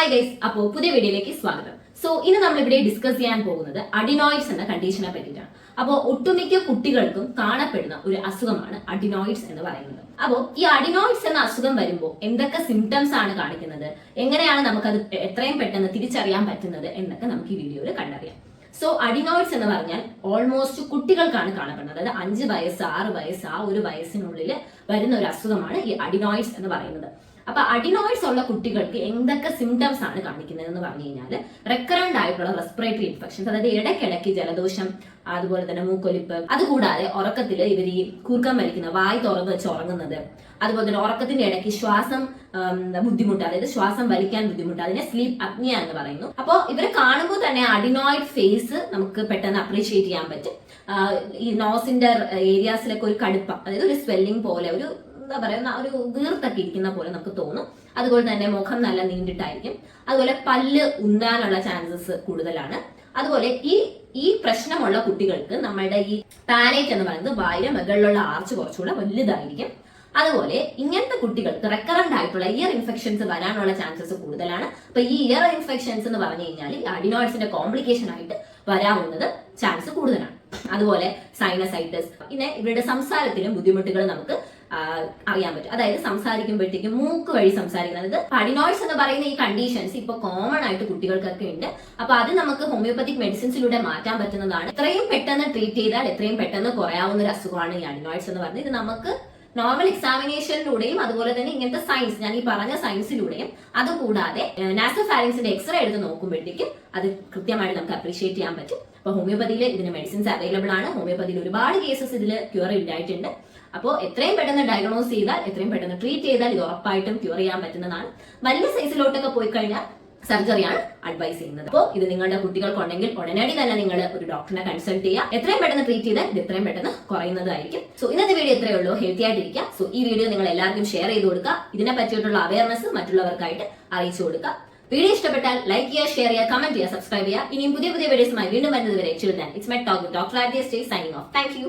Hi guys അപ്പോ പുതിയ വീഡിയോയിലേക്ക് സ്വാഗതം. സോ ഇന്ന് നമ്മൾ ഇവിടെ ഡിസ്കസ് ചെയ്യാൻ പോകുന്നത് അഡിനോയിഡ്സ് എന്ന കണ്ടീഷനെ പറ്റിയിട്ടാണ്. അപ്പോൾ ഒട്ടുമിക്ക കുട്ടികൾക്കും കാണപ്പെടുന്ന ഒരു അസുഖമാണ് അഡിനോയിഡ്സ് എന്ന് പറയുന്നത്. അപ്പോൾ ഈ അഡിനോയിഡ്സ് എന്ന അസുഖം വരുമ്പോൾ എന്തൊക്കെ സിംറ്റംസ് ആണ് കാണിക്കുന്നത്? എങ്ങനെയാണ് നമുക്കത് എത്രയും പെട്ടെന്ന് തിരിച്ചറിയാൻ പറ്റുന്നത് എന്നൊക്കെ നമുക്ക് ഈ വീഡിയോയിൽ കണ്ടറിയാം. സോ അഡിനോയിഡ്സ് എന്ന് പറഞ്ഞാൽ ഓൾമോസ്റ്റ് കുട്ടികൾക്കാണ് കാണപ്പെടുന്നത്. അതായത് അഞ്ച് വയസ്സ് ആറ് വയസ്സ് ആ ഒരു വയസ്സിനുള്ളിൽ വരുന്ന ഒരു അസുഖമാണ് ഈ അഡിനോയിഡ്സ് എന്ന് പറയുന്നത്. അപ്പൊ അഡിനോയിഡ്സ് ഉള്ള കുട്ടികൾക്ക് എന്തൊക്കെ സിംറ്റംസ് ആണ് കാണിക്കുന്നത് എന്ന് പറഞ്ഞു കഴിഞ്ഞാൽ റെക്കറന്റ് ആയിട്ടുള്ള റെസ്പിറേറ്ററി ഇൻഫെക്ഷൻസ് അതായത് ഇടയ്ക്കിടയ്ക്ക് ജലദോഷം അതുപോലെ തന്നെ മൂക്കൊലിപ്പ് അതുകൂടാതെ ഉറക്കത്തിൽ ഇവർ ഈ കൂർക്കം വലിക്കുന്ന വായ് തുറന്ന് വെച്ച് ഉറങ്ങുന്നത് അതുപോലെ തന്നെ ഉറക്കത്തിന്റെ ഇടയ്ക്ക് ശ്വാസം ബുദ്ധിമുട്ട് അതായത് ശ്വാസം വലിക്കാൻ ബുദ്ധിമുട്ട് അതിനെ സ്ലീപ്പ് അഗ്നിയ എന്ന് പറയുന്നു. അപ്പോൾ ഇവരെ കാണുമ്പോൾ തന്നെ അഡിനോയിഡ് ഫേസ് നമുക്ക് പെട്ടെന്ന് അപ്രീഷിയേറ്റ് ചെയ്യാൻ പറ്റും. ഈ നോസിന്റെ ഏരിയാസിലൊക്കെ ഒരു കടുപ്പം അതായത് ഒരു സ്വെല്ലിംഗ് പോലെ ഒരു എന്താ പറയുക ഒരു വീർത്തൊക്കെ ഇരിക്കുന്ന പോലെ നമുക്ക് തോന്നും. അതുപോലെ തന്നെ മുഖം നല്ല നീണ്ടിട്ടായിരിക്കും. അതുപോലെ പല്ല് ഉന്താനുള്ള ചാൻസസ് കൂടുതലാണ്. അതുപോലെ ഈ ഈ പ്രശ്നമുള്ള കുട്ടികൾക്ക് നമ്മളുടെ ഈ പാനേറ്റ് എന്ന് പറയുന്നത് വായുടെ മുകളിലുള്ള ആർച്ച് കുറച്ചുകൂടെ വലുതായിരിക്കും. അതുപോലെ ഇങ്ങനത്തെ കുട്ടികൾക്ക് റെക്കറന്റ് ആയിട്ടുള്ള ഇയർ ഇൻഫെക്ഷൻസ് വരാനുള്ള ചാൻസസ് കൂടുതലാണ്. അപ്പൊ ഈ ഇയർ ഇൻഫെക്ഷൻസ് എന്ന് പറഞ്ഞു കഴിഞ്ഞാൽ അഡിനോയിഡ്സിന്റെ കോംപ്ലിക്കേഷൻ ആയിട്ട് വരാവുന്നത് ചാൻസ് കൂടുതലാണ്. അതുപോലെ സൈനസൈറ്റിസ് പിന്നെ ഇവരുടെ സംസാരത്തിലും ബുദ്ധിമുട്ടുകൾ നമുക്ക് അറിയാൻ പറ്റും. അതായത് സംസാരിക്കുമ്പോഴത്തേക്കും മൂക്ക് വഴി സംസാരിക്കുന്നത്. അതായത് അഡിനോയിഡ്സ് എന്ന് പറയുന്ന ഈ കണ്ടീഷൻസ് ഇപ്പൊ കോമൺ ആയിട്ട് കുട്ടികൾക്കൊക്കെ ഉണ്ട്. അപ്പൊ അത് നമുക്ക് ഹോമിയോപ്പത്തിക് മെഡിസിൻസിലൂടെ മാറ്റാൻ പറ്റുന്നതാണ്. എത്രയും പെട്ടെന്ന് ട്രീറ്റ് ചെയ്താൽ എത്രയും പെട്ടെന്ന് കുറയാവുന്ന ഒരു അസുഖമാണ് ഈ അഡിനോയിഡ്സ് എന്ന് പറയുന്നത്. ഇത് നമുക്ക് നോർമൽ എക്സാമിനേഷനിലൂടെയും അതുപോലെ തന്നെ ഇങ്ങനത്തെ സയൻസ് ഞാൻ ഈ പറഞ്ഞ സയൻസിലൂടെയും അതുകൂടാതെ നാസൽ ഫാരിങ്സിന്റെ എക്സ്റേ എടുത്ത് നോക്കുമ്പോഴത്തേക്കും അത് കൃത്യമായിട്ട് നമുക്ക് അപ്രീഷിയേറ്റ് ചെയ്യാൻ പറ്റും. അപ്പൊ ഹോമിയോപ്പതിയിൽ ഇതിന് മെഡിസിൻസ് അവൈലബിൾ ആണ്. ഹോമിയോപ്പതിയിൽ ഒരുപാട് കേസസ് ഇതിൽ ക്യൂർ ഉണ്ടായിട്ടുണ്ട് അപ്പോൾ എത്രയും പെട്ടെന്ന് ഡയഗ്നോസ് ചെയ്താൽ എത്രയും പെട്ടെന്ന് ട്രീറ്റ് ചെയ്താൽ ഇത് ഉറപ്പായിട്ടും ക്യൂർ ചെയ്യാൻ പറ്റുന്നതാണ്. വലിയ സൈസിലോട്ടൊക്കെ പോയി കഴിഞ്ഞാൽ സർജറിയാണ് അഡ്വൈസ് ചെയ്യുന്നത്. അപ്പോൾ ഇത് നിങ്ങളുടെ കുട്ടികൾക്കുണ്ടെങ്കിൽ ഉടനടി തന്നെ നിങ്ങൾ ഒരു ഡോക്ടറിനെ കൺസൾട്ട് ചെയ്യുക. എത്രയും പെട്ടെന്ന് ട്രീറ്റ് ചെയ്താൽ ഇത് എത്രയും പെട്ടെന്ന് കുറയുന്നതായിരിക്കും. സോ ഇന്നത്തെ വീഡിയോ ഇത്രയേ ഉള്ളൂ. ഹെൽത്തി ആയിട്ടിരിക്കുക. സോ ഈ വീഡിയോ നിങ്ങൾ എല്ലാവർക്കും ഷെയർ ചെയ്ത് കൊടുക്കുക. ഇതിനെ പറ്റിയിട്ടുള്ള അവയർനെസ് മറ്റുള്ളവർക്കായിട്ട് അറിയിച്ചു കൊടുക്കുക. വീഡിയോ ഇഷ്ടപ്പെട്ടാൽ ലൈക്ക് ചെയ്യുക ഷെയർ ചെയ്യുക കമന്റ് ചെയ്യുക സബ്സ്ക്രൈബ് ചെയ്യുക. ഇനിയും പുതിയ പുതിയ വീഡിയോസുമായി വീണ്ടും വരുന്നത് വരെ children it's my talk doctor Adya stay signing off thank you